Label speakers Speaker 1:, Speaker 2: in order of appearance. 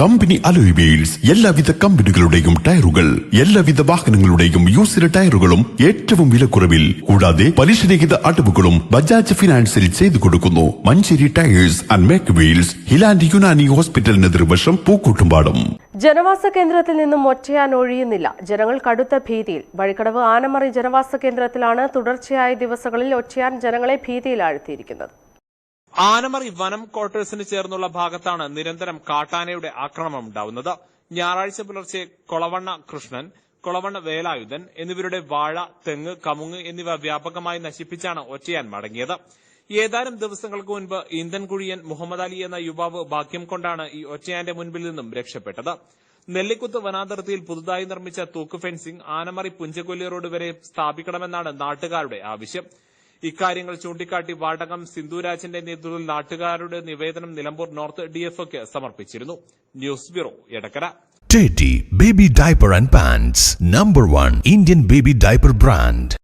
Speaker 1: Company alloy wheels എല്ലാവിധ കമ്പനികളുടെയും ടയറുകൾ എല്ലാവിധ വാഹനങ്ങളുടെയും യൂസിലെ ടയറുകളും ഏറ്റവും വിലക്കുറവിൽ കൂടാതെ പലിശരഹിത അടവുകളും ബജാജ് ഫിനാൻസിൽ ചെയ്തു കൊടുക്കുന്നു. Manjeri tyres and make wheels Highland Unani ഹോസ്പിറ്റലിന് എതിർവശം പൂക്കൂട്ടുംപാടും.
Speaker 2: ജനവാസ കേന്ദ്രത്തിൽ നിന്നും ഒറ്റയാൻ ഒഴിയുന്നില്ല. ജനങ്ങൾ കടുത്ത ഭീതിയിൽ. വഴിക്കടവ് ആനമറി ജനവാസ കേന്ദ്രത്തിലാണ് തുടർച്ചയായ ദിവസങ്ങളിൽ ഒറ്റയാൻ ജനങ്ങളെ ഭീതിയിലാഴ്ത്തിയിരിക്കുന്നത്.
Speaker 3: ആനമറി വനം ക്വാർട്ടേഴ്സിന് ചേർന്നുള്ള ഭാഗത്താണ് നിരന്തരം കാട്ടാനയുടെ ആക്രമണം ഉണ്ടാവുന്നത്. ഞായറാഴ്ച പുലർച്ചെ കൊളവണ്ണ കൃഷ്ണൻ കൊളവണ്ണ വേലായുധൻ എന്നിവരുടെ വാഴ തെങ്ങ് കമുങ്ങ് എന്നിവ വ്യാപകമായി നശിപ്പിച്ചാണ് ഒറ്റയാൻ മടങ്ങിയത്. ഏതാനും ദിവസങ്ങൾക്ക് മുൻപ് ഈന്തൻ കുഴിയൻ മുഹമ്മദ് അലി എന്ന യുവാവ് ഭാഗ്യം കൊണ്ടാണ് ഈ ഒറ്റയാന്റെ മുൻപിൽ നിന്നും രക്ഷപ്പെട്ടത്. നെല്ലിക്കുത്ത് വനാതിർത്തിയിൽ പുതുതായി നിർമ്മിച്ച തൂക്ക് ഫെൻസിംഗ് ആനമറി പുഞ്ചകൊല്ലി റോഡ് വരെ സ്ഥാപിക്കണമെന്നാണ് നാട്ടുകാരുടെ ആവശ്യം. ഇക്കാര്യങ്ങൾ ചൂണ്ടിക്കാട്ടി വാടകം സിന്ധുരാജിന്റെ നേതൃത്വത്തിൽ നാട്ടുകാരുടെ നിവേദനം നിലമ്പൂർ നോർത്ത് ഡിഎഫ്ഒക്ക് സമർപ്പിച്ചിരുന്നു. News bureau Edakkara.
Speaker 4: Teddy Baby Diaper and Pants, number one Indian baby diaper brand.